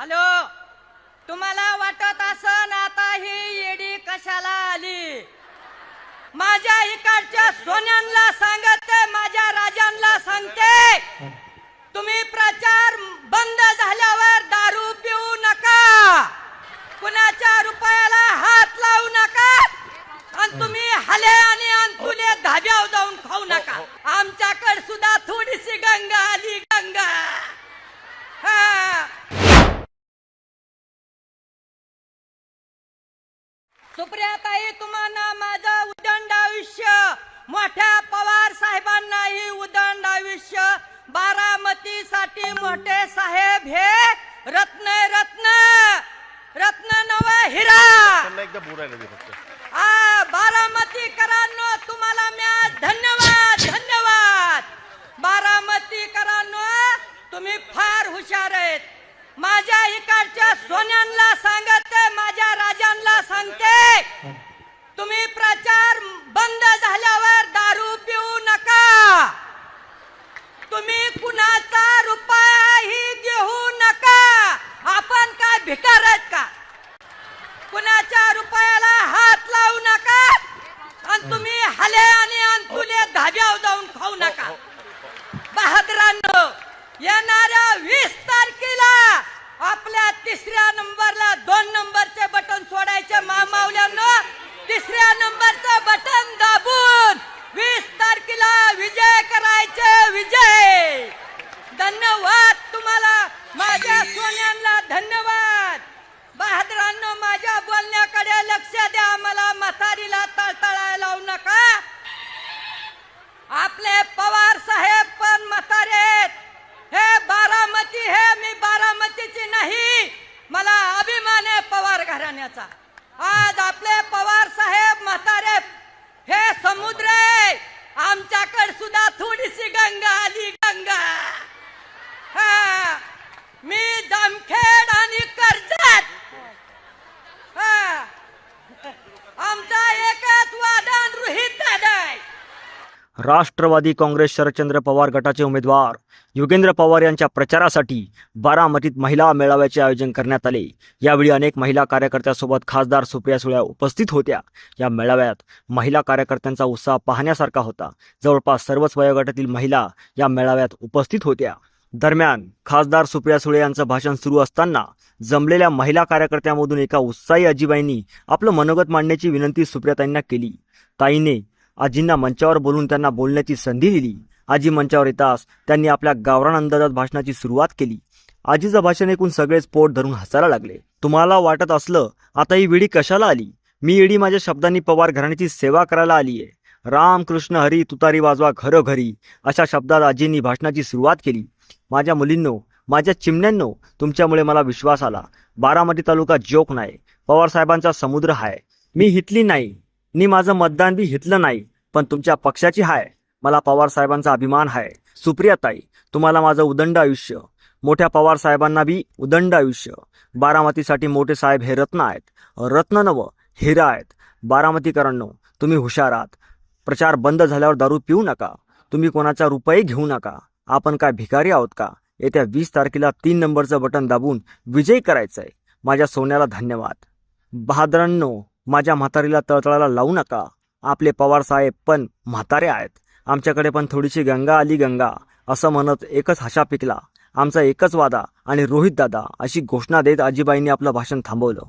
Hello तुम्हाला वाटत असन आता ही येडी कशाला आली? माझ्या इकडच्या सोन्यांना सांगा माझ्या राजांना सांगते तुम्ही प्रचार बंद झाल्यावर दारू पिऊ नका कुणाच्या रुपयाला हात लावू नका आणि तुम्ही हले आणि अंतुले धाब्यावर जाऊन खाऊ नका आमच्याकडे सुद्धा थोडीशी गंगा आली गंगा हा सुप्रियाताई तुम्हाला माझं उदंड आयुष्य. मोठ्या पवार साहेबांनाही उदंड आयुष्य. बारामतीसाठी मोठे साहेब हे रत्न रत्न. रत्न नव हिरा. एकदा बोलायला दे फक्त. आ बारामतीकरांनो तुम्हाला म्या धन्यवाद धन्यवाद बारामतीकरांनो तुम्ही फार हुशार आहेत माझ्या इकडच्या सोन्यांना सांगते माझ्या राजांना सांगते तुम्ही प्रचार बंद झाल्यावर दारू पिऊ नका तुम्ही कुणाचा रुपयाही घेऊ नका आपण काय भिकार आहेत का? कुणाच्या रुपयाला हात लावू नका आणि तुम्ही हले आणि अंतुले धाब्यावर जाऊन खाऊ नका. बहादरांनो येणाऱ्या वीस तारखेला आपल्या तिसऱ्या नंबरला दोन नंबरचे बटन सोडायचे मामावल्यानं. तिसऱ्या नंबरचं बटन दाबून वीस तारखेला विजय करायचे विजय. धन्यवाद तुम्हाला. माझ्या सोन्यांना धन्यवाद. आपले पवार साहेब पण म्हातारे हे बारामती हे मी बारामतीची नाही. मला अभिमान आहे पवार घराण्याचा. आज आपले पवार साहेब म्हातारे हे समुद्र आहे. आमच्याकडे सुद्धा थोडीशी गंगा आली गंगा. राष्ट्रवादी काँग्रेस शरदचंद्र पवार गटाचे उमेदवार योगेंद्र पवार यांच्या प्रचारासाठी बारामतीत महिला मेळाव्याचे आयोजन करण्यात आले. यावेळी अनेक महिला कार्यकर्त्यांसोबत खासदार सुप्रिया सुळ्या उपस्थित होत्या. या मेळाव्यात महिला कार्यकर्त्यांचा उत्साह पाहण्यासारखा होता. जवळपास सर्वच वयोगटातील महिला या मेळाव्यात उपस्थित होत्या. दरम्यान खासदार सुप्रिया सुळे यांचं भाषण सुरू असताना जमलेल्या महिला कार्यकर्त्यांमधून एका उत्साही अजिबाईंनी आपलं मनोगत मांडण्याची विनंती सुप्रियाताईंना केली. ताईने आजींना मंचावर बोलून त्यांना बोलण्याची संधी दिली. आजी मंचावर येताच त्यांनी आपल्या गावरान अंदाजात भाषणाची सुरुवात केली. आजीचं भाषण ऐकून सगळेच पोट धरून हसायला लागले. तुम्हाला वाटत असलं आता ही विडी कशाला आली? मी येडी माझ्या शब्दांनी पवार घराण्याची सेवा करायला आलीये. राम कृष्ण हरी तुतारी वाजवा घरोघरी अशा शब्दात आजींनी भाषणाची सुरुवात केली. माझ्या मुलींनो माझ्या चिमण्यांनो तुमच्यामुळे मला विश्वास आला. बारामती तालुका जोक नाही पवार साहेबांचा समुद्र आहे मी हितली नाही. नी माझं मतदान बी हितलं नाही. पण तुमच्या पक्षाची हाय. मला पवार साहेबांचा अभिमान हाय. सुप्रियाताई तुम्हाला माझं उदंड आयुष्य. मोठ्या पवार साहेबांना बी उदंड आयुष्य. बारामतीसाठी मोठे साहेब हे रत्न आहेत. रत्न नव हिरा आहेत. बारामतीकरांनो तुम्ही हुशार आहात. प्रचार बंद झाल्यावर दारू पिऊ नका. तुम्ही कोणाचा रुपये घेऊ नका. आपण काय भिकारी आहोत का? येत्या वीस तारखेला तीन नंबरचं बटन दाबून विजयी आहे माझ्या सोन्याला धन्यवाद. बहादरांनो माझ्या म्हातारीला तळतळाला लावू नका. आपले पवार साहेब पण म्हातारे आहेत. आमच्याकडे पण थोडीशी गंगा आली गंगा असं म्हणत एकच हशा पिकला. आमचा एकच वादा आणि रोहित दादा अशी घोषणा देत आजीबाईंनी आपलं भाषण थांबवलं.